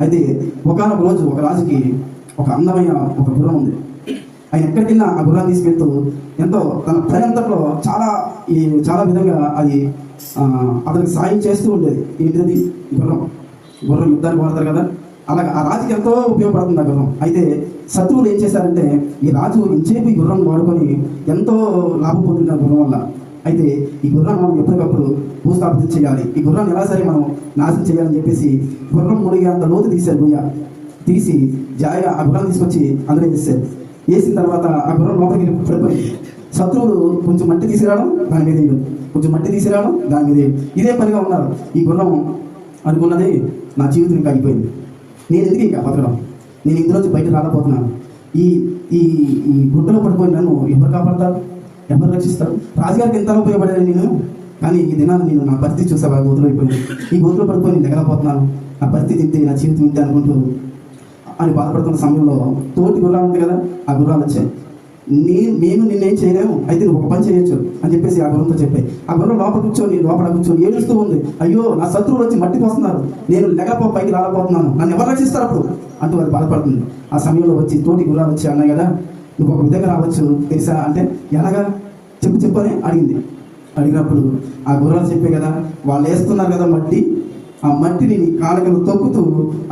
అయితే ఒకనొక రోజు ఒక రాజుకి ఒక అందమైన ఒక గుర్రం ఉంది. ఆయన ఎక్కడికైనా ఆ గుర్రాన్ని తీసుకెళ్తూ ఎంతో తన పని అంతట్లో చాలా ఈ చాలా విధంగా అది అతనికి సాయం చేస్తూ ఉండేది. ఏంటిది గుర్రం గుర్రం యుద్ధానికి వాడతారు కదా? అలాగే ఆ రాజుకి ఎంతో ఉపయోగపడుతుంది ఆ గుర్రం. అయితే శత్రువులు ఏం చేశారంటే ఈ రాజు ఇంచేపు ఈ గుర్రం వాడుకొని ఎంతో లాభం పొందిన గుర్రం వల్ల అయితే ఈ గుర్రాన్ని మనం ఎప్పటికప్పుడు భూస్థాపితం చేయాలి. ఈ గుర్రాన్ని ఎలా సరే మనం నాశనం చేయాలని చెప్పేసి గుర్రం మునిగి అంత లోతు తీశారు గుయ్య తీసి జాయిగా ఆ గుర్రాన్ని తీసుకొచ్చి అందులో వేసారు వేసిన తర్వాత ఆ గుర్రం లోపలికి పడిపోయింది శత్రువులు కొంచెం మట్టి తీసుకురావడం దాని మీద వేయడం. కొంచెం మట్టి తీసుకురావడం దాని మీద వేయడం. ఇదే పనిగా ఉన్నారు. ఈ గుర్రం అనుకున్నది నా జీవితం ఇంకా అయిపోయింది. నేను ఎందుకు ఇంకా బతకడం? నేను ఇందులోంచి బయట రాకపోతున్నాను. ఈ ఈ ఈ గుడ్డలో పడిపోయిన నన్ను ఎవరు కాపాడతారు? ఎవరు రక్షిస్తారు? రాజుగారికి ఎంత ఉపయోగపడాను నేను? కానీ ఈ దినాన్ని నేను నా పరిస్థితి చూసావా? గోతులో అయిపోయింది ఈ గోతులో పడిపోయి నేను ఎగలపోతున్నాను నా పరిస్థితి ఇంతే నా జీవితం ఇంతే అనుకుంటూ అని బాధపడుతున్న సమయంలో తోటి గుర్రాలు ఉంటాయి కదా ఆ గుర్రాలు వచ్చాయి. నీ నేను నిన్నేం చేయలేము అయితే నువ్వు ఒక పని చేయొచ్చు అని చెప్పేసి ఆ గుర్రంతో చెప్పాయి. ఆ గుర్రం లోపల కూర్చొని లోపల కూర్చొని ఏడుస్తూ ఉంది. అయ్యో నా శత్రువులు వచ్చి మట్టి పోస్తున్నారు. నేను లెగపో పైకి రాలపోతున్నాను. నన్ను ఎవరు రక్షిస్తారు అప్పుడు? అంటూ అది బాధపడుతుంది. ఆ సమయంలో వచ్చి తోటి గుర్రాలు వచ్చి అన్నాయి కదా నువ్వు ఒక విధంగా రావచ్చు తెలుసా? అంటే ఎలాగా? చెప్పు చెప్పని అడిగింది. అడిగినప్పుడు ఆ గుర్రాలు చెప్పే కదా వాళ్ళు వేస్తున్నారు కదా మట్టి. ఆ మట్టిని నీ కాళ్ళకి తొక్కుతూ